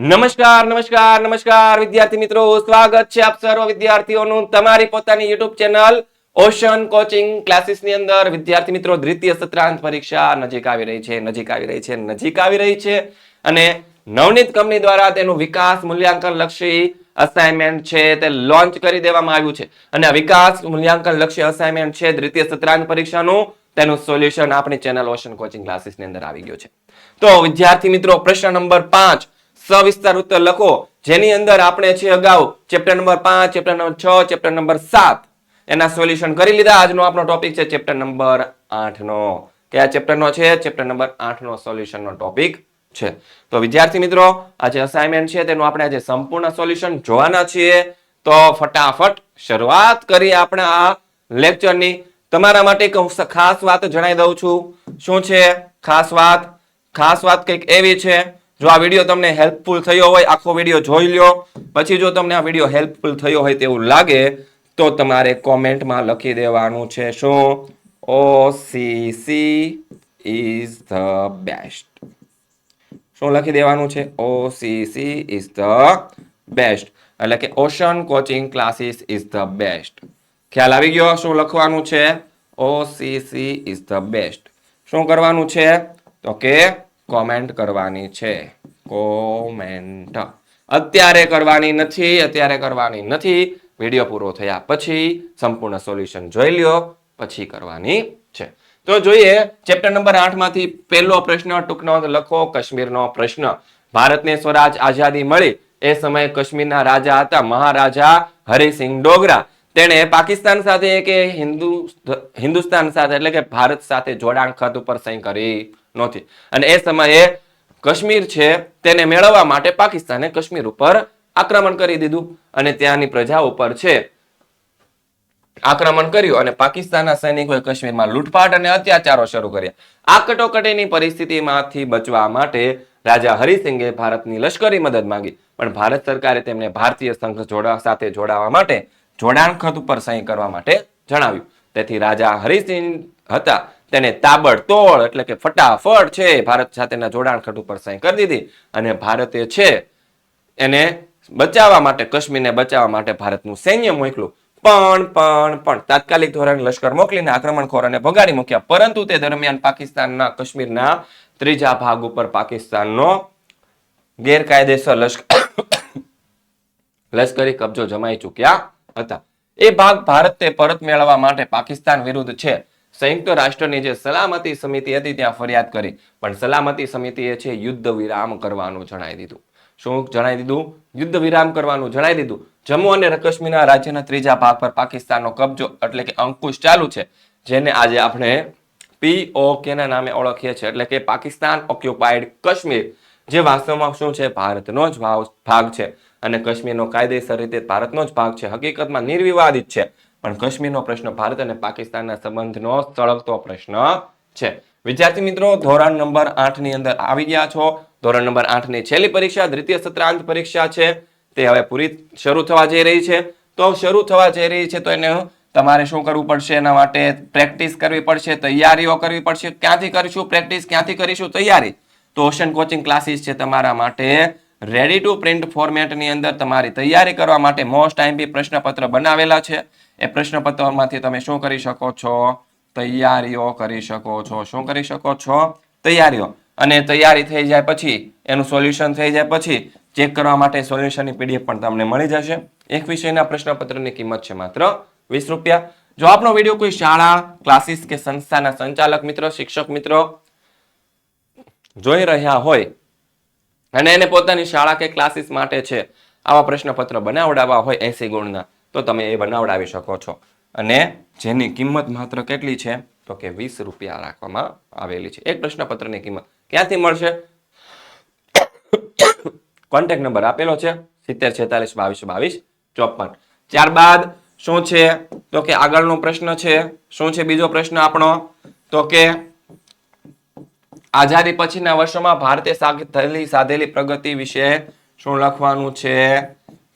નમસ્કાર નમસ્કાર નમસ્કાર, વિદ્યાર્થી મિત્રો. સ્વાગત છે આપ સર્વ વિદ્યાર્થીઓનું તમારી પોતાની યુટ્યુબ ચેનલ ઓશન કોચિંગ ક્લાસીસની અંદર. વિદ્યાર્થી મિત્રો, દ્વિતીય સત્રાંત પરીક્ષા નજીક આવી રહી છે, નજીક આવી રહી છે, નજીક આવી રહી છે. અને નવનીત કંપની દ્વારા તેનું વિકાસ મૂલ્યાંકન લક્ષી અસાઇનમેન્ટ છે તે લોન્ચ કરી દેવામાં આવ્યું છે. અને વિકાસ મૂલ્યાંકન લક્ષી અસાઇનમેન્ટ છે દ્વિતીય સત્રાંત પરીક્ષાનું. તેનું સોલ્યુશન આપણી ચેનલ ઓશન કોચિંગ ક્લાસીસની અંદર આવી ગયું છે. તો વિદ્યાર્થી મિત્રો, પ્રશ્ન નંબર પાંચ. સવિસ્તાર ઉત્તર લખો. જેની અંદર આપણે છે અગાઉ ચેપ્ટર નંબર પાંચ, ચેપ્ટર નંબર છ, ચેપ્ટર નંબર સાત. એના સોલ્યુશન કરી લીધા. આજનો આપણો ટોપિક છે ચેપ્ટર નંબર આઠ નો કયા ચેપ્ટર નો છે? ચેપ્ટર નંબર આઠ નો સોલ્યુશન નો ટોપિક છે. તો વિદ્યાર્થી મિત્રો, આ જે અસાઇનમેન્ટ છે તેનું આપણે આજે સંપૂર્ણ સોલ્યુશન જોવાના છીએ. તો ફટાફટ શરૂઆત કરી આપણે આ લેક્ચરની. તમારા માટે એક ખાસ વાત જણાવી દઉં છું. શું છે? ખાસ વાત. ખાસ વાત કંઈક એવી છે જો આ વીડિયો તમને હેલ્પફુલ થયો હોય, આખો વીડિયો જોઈ લ્યો. પછી જો તમને આ વીડિયો હેલ્પફુલ થયો હોય તેવું લાગે, તો તમારે કોમેન્ટમાં લખી દેવાનું છે શું? O C C is the best શું લખી દેવાનું છે? O C C is the best એટલે કે ocean coaching classes is the best ખ્યાલ આવી ગયો શું લખવાનું છે? O C C is the best શું કરવાનું છે? તો કે કોમેન્ટ કરવાની છે. કોમેન્ટ અત્યારે કરવાની નથી, અત્યારે કરવાની નથી. વીડિયો પૂરો થયા પછી સંપૂર્ણ સોલ્યુશન જોઈ લ્યો, પછી કરવાની છે. તો જોઈએ ચેપ્ટર નંબર આઠમાંથી પહેલો પ્રશ્ન ટૂંકનો લખો, કાશ્મીરનો પ્રશ્ન. ભારતને સ્વરાજ આઝાદી મળી. એ સમયે કાશ્મીરના રાજા હતા, મહારાજા હરિસિંહ ડોગરા. તેણે પાકિસ્તાન સાથે કે હિન્દુ, હિન્દુસ્તાન સાથે, એટલે કે ભારત સાથે જોડાણ ખત ઉપર સહી કરી. નહોતી. અને એ સમયે કાશ્મીર છે તેને મેળવવા માટે પાકિસ્તાને કાશ્મીર ઉપર આક્રમણ કરી દીધું અને ત્યાંની પ્રજા ઉપર છે આક્રમણ કર્યું અને પાકિસ્તાનના સૈનિકોએ કાશ્મીરમાં લૂંટફાટ અને અત્યાચારો શરૂ કર્યા. આ કટોકટીની પરિસ્થિતિમાંથી બચવા માટે રાજા હરિસિંઘે ભારતની લશ્કરી મદદ માંગી, પણ ભારત સરકારે તેમને ભારતીય સંઘ જોડા સાથે જોડાવા માટે જોડાણ ખત ઉપર સહી કરવા માટે જણાવ્યું. તેથી રાજા હરિસિંહ હતા તેને તાબડતોડ એટલે કે ફટાફટ છે, ભારત સાથેના જોડાણ ખત ઉપર સહી કરી દીધી અને ભારતે છે એને બચાવવા માટે, કાશ્મીરને બચાવવા માટે ભારતનું સૈન્ય મોકલ્યું. પણ પણ પણ તાત્કાલિક ધોરણે લશ્કર મોકલીને આક્રમણખોરોને ભગાડી મૂક્યા. પરંતુ તે દરમિયાન પાકિસ્તાનના, કાશ્મીરના ત્રીજા ભાગ ઉપર પાકિસ્તાનનો ગેરકાયદેસર લશ્કર લશ્કરી કબજો જમાઈ ચૂક્યા હતા. એ ભાગ ભારતે પરત મેળવવા માટે પાકિસ્તાન વિરુદ્ધ છે. સંયુક્ત રાષ્ટ્રની જે સલામતી સમિતિ હતી ત્યાં ફરિયાદ કરી. પણ સલામતી સમિતિએ છે યુદ્ધ વિરામ કરવાનું જણાવી દીધું. શું જણાવી દીધું? યુદ્ધ વિરામ કરવાનું જણાવી દીધું. જમ્મુ અને કાશ્મીરના રાજ્યના ત્રીજા ભાગ પર પાકિસ્તાનનો કબજો એટલે કે અંકુશ ચાલુ છે, જેને આજે આપણે પીઓકે ના નામે ઓળખીએ છીએ. એટલે કે પાકિસ્તાન ઓક્યુપાઈડ કાશ્મીર, જે વાસ્તવમાં શું છે? ભારતનો જ ભાગ છે. અને કાશ્મીરનો કાયદેસર રીતે ભારતનો જ ભાગ છે. હકીકતમાં નિર્વિવાદિત છે. પણ કાશ્મીરનો પ્રશ્ન ભારત અને પાકિસ્તાનના સંબંધનો સળગતો પ્રશ્ન છે. વિદ્યાર્થી મિત્રો, ધોરણ નંબર આઠની અંદર આવી ગયા છો. ધોરણ નંબર આઠની છેલ્લી પરીક્ષા, દ્વિતીય સત્રાંત પરીક્ષા છે. તે હવે પૂરી શરૂ થવા જઈ રહી છે. તો શરૂ થવા જઈ રહી છે તો એને તમારે શું કરવું પડશે? એના માટે પ્રેક્ટિસ કરવી પડશે, તૈયારીઓ કરવી પડશે. ક્યાંથી કરીશું પ્રેક્ટિસ? ક્યાંથી કરીશું તૈયારી? તો ઓશન કોચિંગ ક્લાસીસ છે તમારા માટે રેડી ટુ પ્રિન્ટ ફોર્મેટની અંદર તમારી તૈયારી કરવા માટે મોસ્ટ આઈમ્પી પ્રશ્નપત્ર બનાવેલા છે. એ પ્રશ્નપત્રમાંથી તમે શું કરી શકો છો? તૈયારીઓ કરી શકો છો. શું કરી શકો છો? તૈયારીઓ. અને તૈયારી થઈ જાય પછી, એનું સોલ્યુશન થઈ જાય પછી, ચેક કરવા માટે સોલ્યુશનની પીડીએફ પણ તમને મળી જશે. એક વિષયના પ્રશ્નપત્રની કિંમત છે માત્ર વીસ રૂપિયા. જો આપનો વીડિયો કોઈ શાળા, ક્લાસીસ કે સંસ્થાના સંચાલક મિત્રો, શિક્ષક મિત્રો જોઈ રહ્યા હોય અને એને પોતાની શાળા કે ક્લાસીસ માટે છે, આવા પ્રશ્નપત્ર બનાવડાવવા હોય એસી ગુણના તો તમે એ બનાવડાવી શકો છો. અને જેની કિંમત માત્ર કેટલી છે? તો કે વીસ રૂપિયા રાખવામાં આવેલી છે. એક પ્રશ્નપત્રની કિંમત ક્યાંથી મળશે? કોન્ટેક્ટ નંબર આપેલો છે. સિત્તેર છેતાલીસ બાવીસ બાવીસ ચોપન. ત્યારબાદ શું છે? તો કે આગળનો પ્રશ્ન છે. શું છે બીજો પ્રશ્ન આપણો? તો કે આઝાદી પછીના વર્ષોમાં ભારતે સા- થયેલી, સાધેલી પ્રગતિ વિશે શું લખવાનું છે?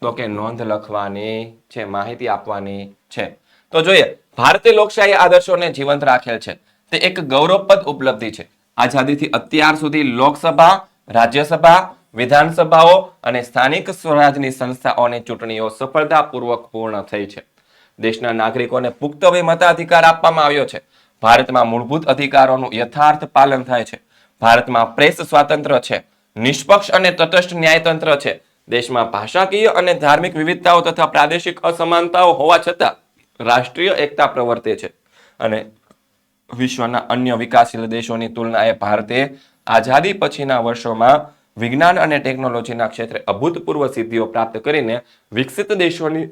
તો કે નોંધ લખવાની છે, માહિતી આપવાની છે. તો જોઈએ, ભારતીય લોકશાહી આદર્શોને જીવંત રાખેલ છે. તે એક ગૌરવપદ ઉપલબ્ધિ છે. આઝાદીથી અત્યાર સુધી લોકસભા, રાજ્યસભા, વિધાનસભાઓ અને સ્થાનિક સ્વરાજની સંસ્થાઓની ચૂંટણીઓ સફળતાપૂર્વક પૂર્ણ થઈ છે. દેશના નાગરિકોને પુખ્ત વય મતાધિકાર આપવામાં આવ્યો છે. ભારતમાં મૂળભૂત અધિકારોનું યથાર્થ પાલન થાય છે. ભારતમાં પ્રેસ સ્વાતંત્ર્ય છે. નિષ્પક્ષ અને તટસ્થ ન્યાયતંત્ર છે. દેશમાં ભાષાકીય અને ધાર્મિક વિવિધતાઓ તથા પ્રાદેશિક અસમાનતાઓ હોવા છતાં રાષ્ટ્રીય એકતા પ્રવર્તે છે. અને વિશ્વના અન્ય વિકાસશીલ દેશોની તુલનાએ ભારતે આઝાદી પછીના વર્ષોમાં વિજ્ઞાન અને ટેકનોલોજીના ક્ષેત્રે અભૂતપૂર્વ સિદ્ધિઓ પ્રાપ્ત કરીને વિકસિત દેશોની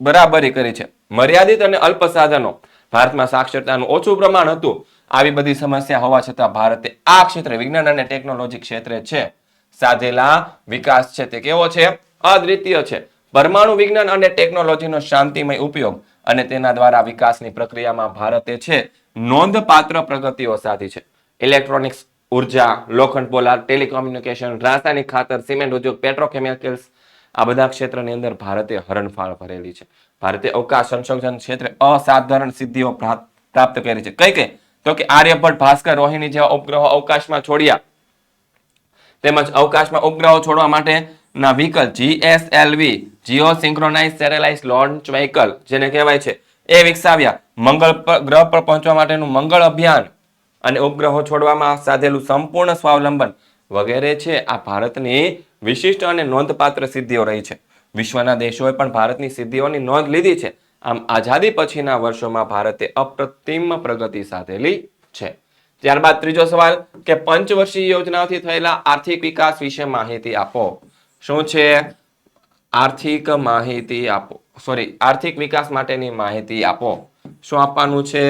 બરાબરી કરી છે. મર્યાદિત અને અલ્પ સાધનો, ભારતમાં સાક્ષરતાનું ઓછું પ્રમાણ હતું, આવી બધી સમસ્યા હોવા છતાં ભારતે આ ક્ષેત્રે વિજ્ઞાન અને ટેકનોલોજી ક્ષેત્રે છે. સાધેલા વિકાસ છે તે કેવો છે? અદ્વિતીય છે. પરમાણુ વિજ્ઞાન અને ટેકનોલોજીનો શાંતિમય ઉપયોગ અને તેના દ્વારા વિકાસની પ્રક્રિયામાં ભારતે છે નોંધપાત્ર પ્રગતિઓ સાધી છે. ઇલેક્ટ્રોનિક્સ, ઊર્જા, લોખંડ પોલાર ટેલિકોમ્યુનિકેશન, રાસાયણિક ખાતર, સિમેન્ટ ઉદ્યોગ, પેટ્રોકેમિકલ્સ આ બધા ક્ષેત્રની અંદર ભારતે હરણફાળ ભરેલી છે. ભારતે અવકાશ સંશોધન ક્ષેત્રે અસાધારણ સિદ્ધિઓ પ્રાપ્ત કરી છે. કઈ કઈ? તો કે આર્યભટ્ટ, ભાસ્કર, રોહિણી જેવા ઉપગ્રહો અવકાશમાં છોડ્યા. તેમજ અવકાશમાં ઉપગ્રહો છોડવા માટેના vehicle GSLV geo synchronize satellite launch vehicle જેને કહેવાય છે. એ વિકસાવ્યા. મંગળ પર ગ્રહ પર પહોંચવા માટેનું મંગળ અભિયાન અને ઉપગ્રહો છોડવામાં સાધેલું સંપૂર્ણ સ્વાવલંબન વગેરે છે. આ ભારતની વિશિષ્ટ અને નોંધપાત્ર સિદ્ધિઓ રહી છે. વિશ્વના દેશોએ પણ ભારતની સિદ્ધિઓની નોંધ લીધી છે. આમ આઝાદી પછીના વર્ષોમાં ભારતે અપ્રતિમ પ્રગતિ સાધેલી છે. ત્યારબાદ ત્રીજો સવાલ, કે પંચવર્ષીય યોજનાઓથી થયેલા આર્થિક વિકાસ વિશે માહિતી આપો. શું છે? આર્થિક માહિતી આપો. સોરી આર્થિક વિકાસ માટેની માહિતી આપો. શું આપવાનું છે?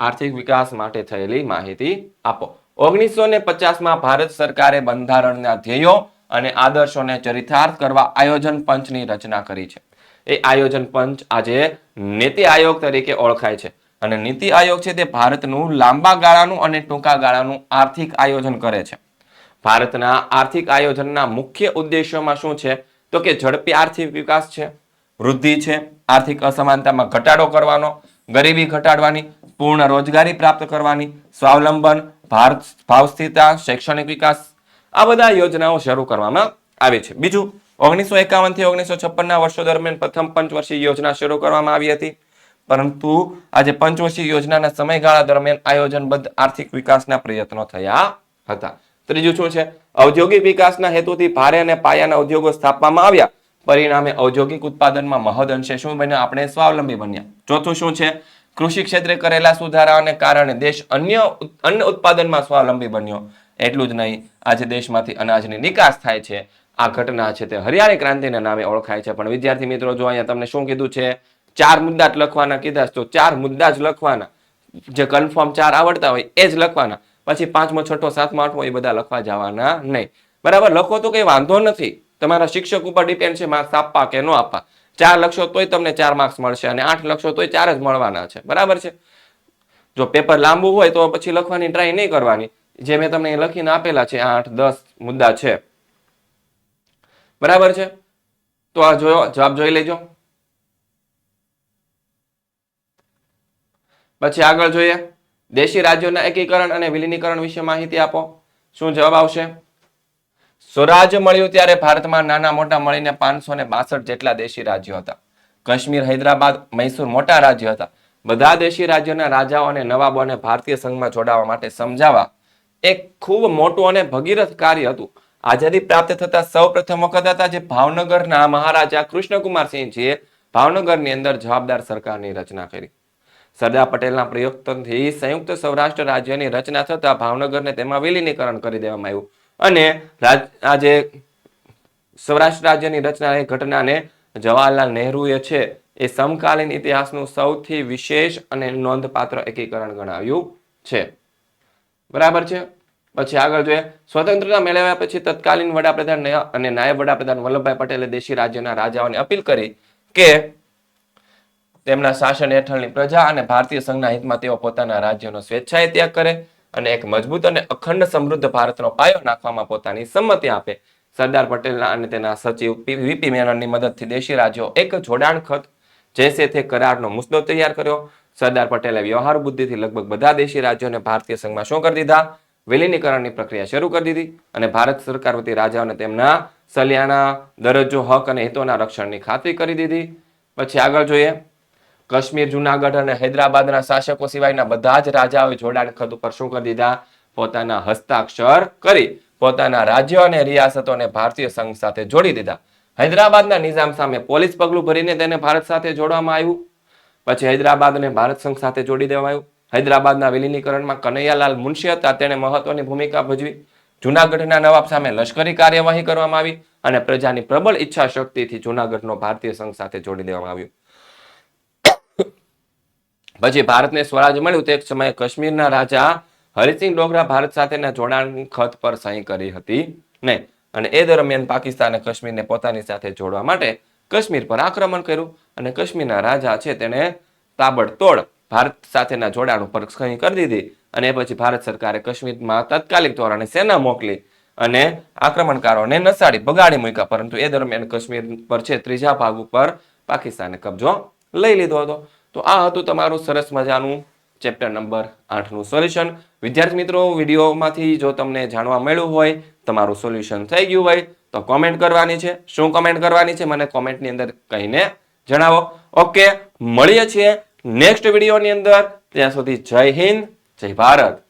આર્થિક વિકાસ માટે થયેલી માહિતી આપો. ઓગણીસો ને પચાસમાં ભારત સરકારે બંધારણના ધ્યેયો અને આદર્શોને ચરિતાર્થ કરવા આયોજન પંચની રચના કરી છે. એ આયોજન પંચ આજે નીતિ આયોગ તરીકે ઓળખાય છે. અને નીતિ આયોગ છે તે ભારતનું લાંબા ગાળાનું અને ટૂંકા ગાળાનું આર્થિક આયોજન કરે છે. ભારતના આર્થિક આયોજનના મુખ્ય ઉદ્દેશોમાં શું છે? તો કે ઝડપી આર્થિક વિકાસ છે, વૃદ્ધિ છે, આર્થિક અસમાનતામાં ઘટાડો કરવાનો, ગરીબી ઘટાડવાની, પૂર્ણ રોજગારી પ્રાપ્ત કરવાની, સ્વાવલંબન ભારત ભાવ સ્થિરતા શૈક્ષણિક વિકાસ, આ બધા યોજનાઓ શરૂ કરવામાં આવી છે. બીજું, ઓગણીસો એકાવનથી ઓગણીસો છપ્પનના વર્ષો દરમિયાન પ્રથમ પંચવર્ષીય યોજના શરૂ કરવામાં આવી હતી. પરંતુ આજે પંચવર્ષીય યોજનાના સમયગાળા દરમિયાન આયોજનબદ્ધ આર્થિક વિકાસના પ્રયત્નો થયા હતા. ત્રીજું શું છે? ઔદ્યોગિક વિકાસના હેતુથી ભારે અને પાયાના ઉદ્યોગો સ્થાપવામાં આવ્યા. પરિણામે ઔદ્યોગિક ઉત્પાદનમાં મહદ અંશે શું બન્યા? આપણે સ્વાવલંબી બન્યા. ચોથું શું છે? કૃષિ ક્ષેત્રે કરેલા સુધારાઓને કારણે દેશ અન્ય અન્ન ઉત્પાદનમાં સ્વાવલંબી બન્યો. એટલું જ નહીં, આજે દેશમાંથી અનાજની નિકાસ થાય છે. આ ઘટના છે તે હરિયાળી ક્રાંતિના નામે ઓળખાય છે. પણ વિદ્યાર્થી મિત્રો, જો અહીંયા તમને શું કીધું છે? ચાર મુદ્દા જ લખવાના કીધા તો ચાર મુદ્દા જ લખવાના. જે કન્ફર્મ ચાર આવડતા હોય એ જ લખવાના. પછી પાંચમો, છઠ્ઠો, સાતમો, આઠમો એ બધા લખવા જવાના નહીં. બરાબર? લખો તો કઈ વાંધો નથી. તમારા શિક્ષક ઉપર ડિપેન્ડ છે માર્ક્સ આપવા કે ન આપવા. ચાર લખશો તોય તમને ચાર માર્ક્સ મળશે અને આઠ લખશો તોય ચાર જ મળવાના છે. બરાબર છે? જો પેપર લાંબુ હોય તો પછી લખવાની ટ્રાય નહીં કરવાની. જે મેં તમને લખીને આપેલા છે, આઠ, દસ મુદ્દા છે. બરાબર છે? તો આ જોયો? જવાબ જોઈ લેજો. પછી આગળ જોઈએ. દેશી રાજ્યોના એકીકરણ અને વિલીનીકરણ વિશે માહિતી આપો. શું જવાબ આવશે? સ્વરાજ મળ્યું ત્યારે ભારતમાં નાના મોટા મળીને પાંચસો ને બાસઠ જેટલા દેશી રાજ્યો હતા. કાશ્મીર, હૈદરાબાદ, મૈસૂર મોટા રાજ્ય હતા. બધા દેશી રાજ્યોના રાજાઓ અને નવાબોને ભારતીય સંઘમાં જોડાવા માટે સમજાવવા એક ખૂબ મોટું અને ભગીરથ કાર્ય હતું. આઝાદી પ્રાપ્ત થતા સૌ પ્રથમ વખત હતા જે ભાવનગરના મહારાજા કૃષ્ણકુમારસિંહજીએ ભાવનગરની અંદર જવાબદાર સરકારની રચના કરી. સરદાર પટેલના પ્રયોગથી સંયુક્ત સૌરાષ્ટ્ર રાજ્યની રચના થતા ભાવનગરને તેમાં વિલીનીકરણ કરી દેવામાં આવ્યું. અને આજે સૌરાષ્ટ્ર રાજ્યની રચના એ ઘટનાને જવાહરલાલ નહેરુએ છે એ સમકાલીન ઇતિહાસનું સૌથી વિશેષ અને નોંધપાત્ર એકીકરણ ગણાવ્યું છે. બરાબર છે? પછી આગળ જોઈએ. સ્વતંત્રતા મેળવ્યા પછી તત્કાલીન વડાપ્રધાન અને નાયબ વડાપ્રધાન વલ્લભભાઈ પટેલે દેશી રાજ્યના રાજાઓને અપીલ કરી કે તેમના શાસન હેઠળની પ્રજા અને ભારતીય સંઘના હિતમાં તેઓ પોતાના રાજ્યનો સ્વેચ્છાએ ત્યાગ કરે અને એક મજબૂત અને અખંડ સમૃદ્ધ ભારતનો પાયો નાખવામાં પોતાની સંમતિ આપે. સરદાર પટેલના અને તેના સચિવ વીપી મેનનની મદદથી દેશી રાજ્યો એક જોડાણ ખત જૈસે તે કરારનો મુસદ્દો તૈયાર કર્યો. સરદાર પટેલે વ્યવહાર બુદ્ધિથી લગભગ બધા દેશી રાજ્યોને ભારતીય સંઘમાં શું કરી દીધા? વિલીનીકરણની પ્રક્રિયા શરૂ કરી દીધી અને ભારત સરકાર વતી રાજાઓને તેમના સલિયાના દરજ્જો, હક અને હિતોના રક્ષણની ખાતરી કરી દીધી. પછી આગળ જોઈએ. કાશ્મીર, જુનાગઢ અને હૈદરાબાદના શાસકો સિવાયના બધા જ રાજાઓએ જોડાણ ખત ઉપર શું કરી દીધા. પોતાના હસ્તાક્ષર કરી પોતાના રાજ્યો અને રિયાસતોને ભારતીય સંઘ સાથે જોડી દીધા. હૈદરાબાદના નિઝામ સામે પોલીસ પગલું ભરીને તેને ભારત સાથે જોડવામાં આવ્યું. પછી હૈદરાબાદને ભારત સંઘ સાથે જોડી દેવામાં આવ્યું. હૈદરાબાદના વિલીનીકરણમાં કનૈયાલાલ મુનશી હતા. તેણે મહત્વની ભૂમિકા ભજવી. જુનાગઢના નવાબ સામે લશ્કરી કાર્યવાહી કરવામાં આવી અને પ્રજાની પ્રબળ ઈચ્છા શક્તિથી જુનાગઢનો ભારતીય સંઘ સાથે જોડી દેવામાં આવ્યું. પછી ભારતને સ્વરાજ મળ્યું તે સમયે કાશ્મીરના રાજા હરિસિંહ ડોગરા ભારત સાથેના જોડાણ ખત પર સહી કરી હતી નહીં અને એ દરમિયાન પાકિસ્તાને કાશ્મીરને પોતાની સાથે જોડવા માટે કાશ્મીર પર આક્રમણ કર્યું અને કાશ્મીરના રાજા છે તેણે તાબડતોડ ભારત સાથેના જોડાણ ઉપર સહી કરી દીધી અને પછી ભારત સરકારે કાશ્મીરમાં તાત્કાલિક ધોરણે સેના મોકલી અને આક્રમણકારોને નસાડી બગાડી મૂક્યા. પરંતુ એ દરમિયાન કાશ્મીર પર છે ત્રીજા ભાગ ઉપર પાકિસ્તાને કબજો લઈ લીધો હતો. તો આ હતું તમારું સરસ મજાનું ચેપ્ટર નંબર આઠનું સોલ્યુશન. વિદ્યાર્થી મિત્રો, વિડીયોમાંથી જો તમને જાણવા મળ્યું હોય, તમારું સોલ્યુશન થઈ ગયું હોય, તો કોમેન્ટ કરવાની છે. શું કોમેન્ટ કરવાની છે? મને કોમેન્ટની અંદર કહીને જણાવો. ઓકે, મળીએ છીએ નેક્સ્ટ વિડીયોની અંદર. ત્યાં સુધી જય હિન્દ, જય ભારત.